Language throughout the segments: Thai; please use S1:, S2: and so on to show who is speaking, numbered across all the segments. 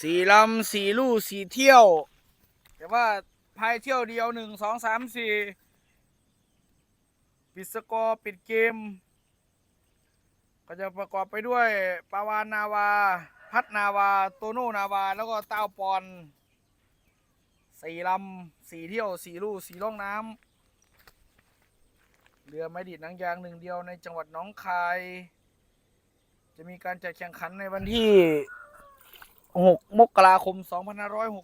S1: สี่ลำสี่ลู่สี่เที่ยว แต่ว่าพายเที่ยวเดียวหนึ่งสองสามสี่ปิดสกอร์ปิดเกม ก็จะประกอบไปด้วยปาวานนาวา พัฒนาวา โตโนนาวา แล้วก็เต้าปอนสี่ลำสี่เที่ยวสี่ลู่สี่ล่องน้ำเรือไม้ดิดหนังยางหนึ่งเดียวในจังหวัดหนองคาย จะมีการจัดแข่งขันในวันที่ 6 มกราคม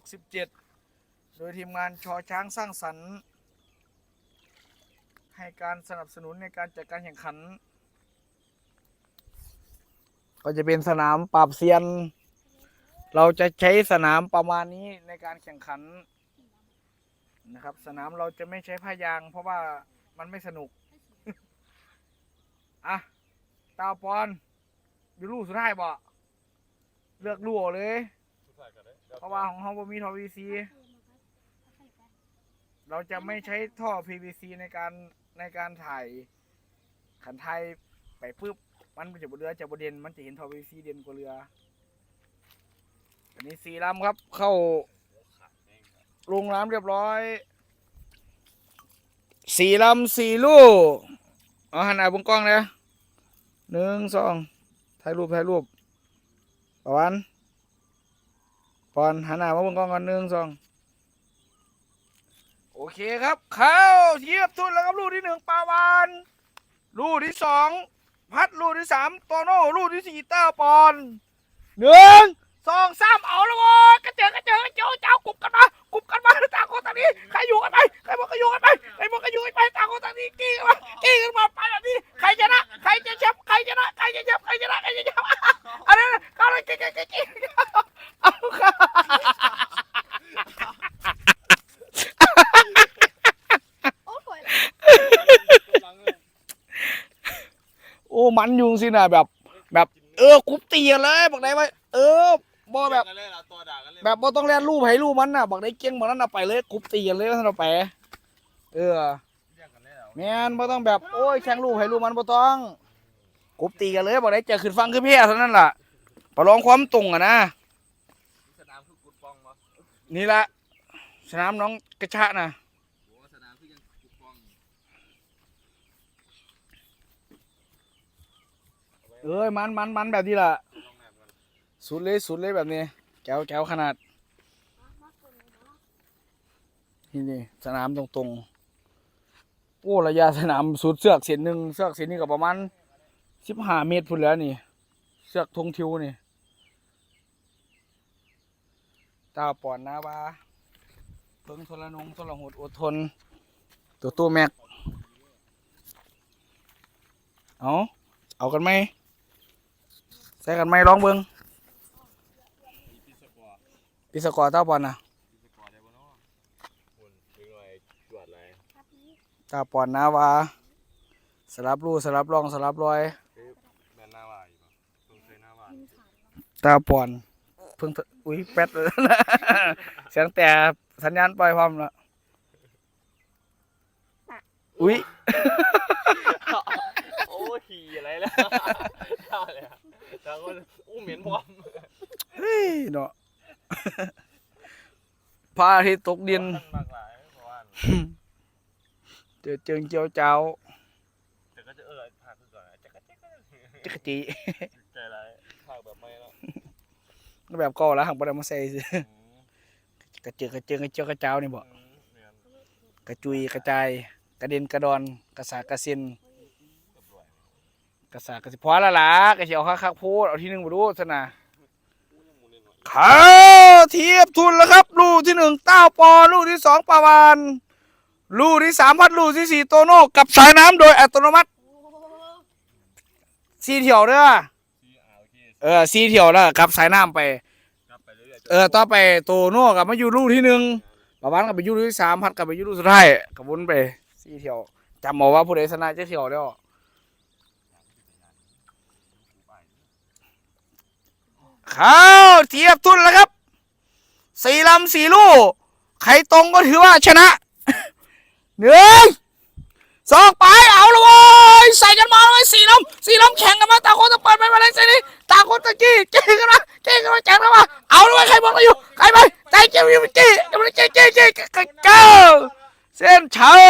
S1: 2567 โดยทีมงานชอช้างสร้างสรรค์ ให้การสนับสนุนในการจัดการแข่งขัน ก็จะเป็นสนามปราบเซียน เราจะใช้สนามประมาณนี้ในการแข่งขันนะครับ สนามเราจะไม่ใช้ผ้ายาง เพราะว่ามันไม่สนุก อะตาปอนอยู่ลูกสุดท้ายบ่ เลือกลูกเอาเลย เพราะว่าของเขาบ่มีท่อ PVC เราจะไม่ใช้ท่อ PVC ในการในการถ่ายขันไทยไปปุ๊บมันจะบเรือจะบเด่นมันจะเห็นท่อ PVC เด่นกว่าเรือ อันนี้สี่ลำครับ เข้าลงน้ำเรียบร้อย สี่ลำสี่ลูกเอาหันหน้าบนกล้องเลยหนึ่งสองถ่ายรูปถ่ายรูป ประวันปอนหันหน้ามาบนกล้องกันหนึ่งสองโอเคครับ เข้าเทียบทุนแล้วครับลูกที่หนึ่งปาวานลูกที่สองพัดลูกที่สามโตโน่ลูกที่สี่เต้าปอนหนึ่งสองสามเอาแล้วโว้กระเจิงกระเจิงกระเจิงเจ้ากลุ่มกันมากลุ่มกันมาต่างคนต่างนี้ใครอยู่กันไปใครบอกก็อยู่กันไปใครบอกก็อยู่กันไปต่างคนต่างนี้กี้กันมากี้กันมาไปแบบนี้ใครชนะใครจะแชมป์ใครชนะใครจะแชมป์ใครชนะใครจะแชมป์อันนั้นเขาเลยกี้กี้กี้กี้เอาค่ะ
S2: โอ้ย
S1: โอ้ มันอยุงสินะแบบ แบบ เออคุบตีกันเลยบอกได้ไว้เออบ่แบบ แบบบ่ต้องแล่นรูปให้รูปมันน่ะบอกได้เก่งบอกนั้นน่ะไปเลยคุบตีกันเลยท่านเอาไปเออ
S3: แม่
S1: นบ่ต้องแบบโอ้ยแข่งรูปให้รูปมันบ่ต้องคุบตีกันเลยบอกได้เจอขึ้นฟังคือเพี้ยเท่านั้นล่ะประลองความตรงอะนะ
S3: นะ
S1: นี่ละสนามน้องกระชะนะ
S3: โอ้สนามคือยังกุดปอง
S1: เอ้ยมันมันมันแบบนี้ล่ะ
S3: ลองแบบกัน
S1: สุดเลยสุดเลยแบบนี้แก้วแก้วขนาดนี่นี่สนามตรงๆโอ้ระยะสนามสุดเสือกเส้นหนึ่งเสือกเส้นนี้ก็ประมาณสิบห้าเมตรพุ่นแล้วนี่ เสือกธงทิวนี่ตาปอนนาวาเพิ่งทรนงทรหดอดทน ตัวตัวแม็ก เอาเอากันไหม ใส่กันไหมร้องเบิง
S3: พิสกอร์
S1: พิสกอร์เต้าบอลนะ
S3: พิสกอร์ได้บ่เนะ
S1: ตาปอนนาวาสลับลู่สลับรองสลับรอยตาปอนเพิ่งอุ้ยแป๊ดเลยเสียงแต่สัญญาณปล่อยพร้อมแล้วอุ้ย
S3: โอ้ขี่อะไรแล้วได้เลย แต่คนอู้เหม็นพร้อม
S1: เฮ้ยเนาะพระอาทิตย์ตกดิน
S3: มากหลายเพราะว่า
S1: เจอเจิงเจียวเจ้า
S3: แต่ก็จะเออพาคือก่อนจะกระเจ๊ก
S1: จักรจี
S3: ใจร้ายพาแบบไม่แล้ว
S1: ก็แบบเก่าแล้วหังบ่ได้มาใส่สิ
S3: อืม
S1: กระเจิงกระเจิงกระเจียวกระเจ้านี่บ่
S3: อืมเนี่ย
S1: กระจุยกระจายกระเด็นกระดอนกระสากระเซ็น
S3: เรียบร้อย
S1: กระสากระสิพอและล่ะกระเชียวคักคักๆพูดเอาที่หนึ่งมาดูสนะ
S3: เขา
S1: เทียบทุนแล้วครับ ลูกที่หนึ่งเต้าปอ ลูกที่สองปาวาน ลูกที่สามพัดลูกที่สี่โตโน่กับสายน้ำโดยอัตโนมัติสีเที่ยวเด้อ
S3: เอ
S1: อสีเที่ยวแล้วกับสายน้ำไป
S3: กลับไป เอ
S1: อต่อไปโตโน่กับมาอยู่ลูกที่หนึ่งปาวานกับไปอยู่ลูกที่สามพัดกับไปอยู่ลูกสุดท้ายกับวนไปสีเที่ยวจำเอาว่าผู้ใดชนะจะเที่ยวแล้ว เข้าเทียบทุนแล้วครับสี่ลำสี่ลูกใครตรงก็ถือว่าชนะหนึ่งสองไปเอาละเว้ยใส่กันมาเลยสี่ลำสี่ลำแข่งกันมาต่างคนต่างเปิดไปมาเลยสินี่ต่างคนต่างกี้กี้กันมาเกี้กำลังแจกแล้ววะเอาล้ววะใครบอกเราอยู่ใครไปใจเจียวยูมิกี้กำลังเจ๊เจ๊เจ๊เก้าเส้นชัย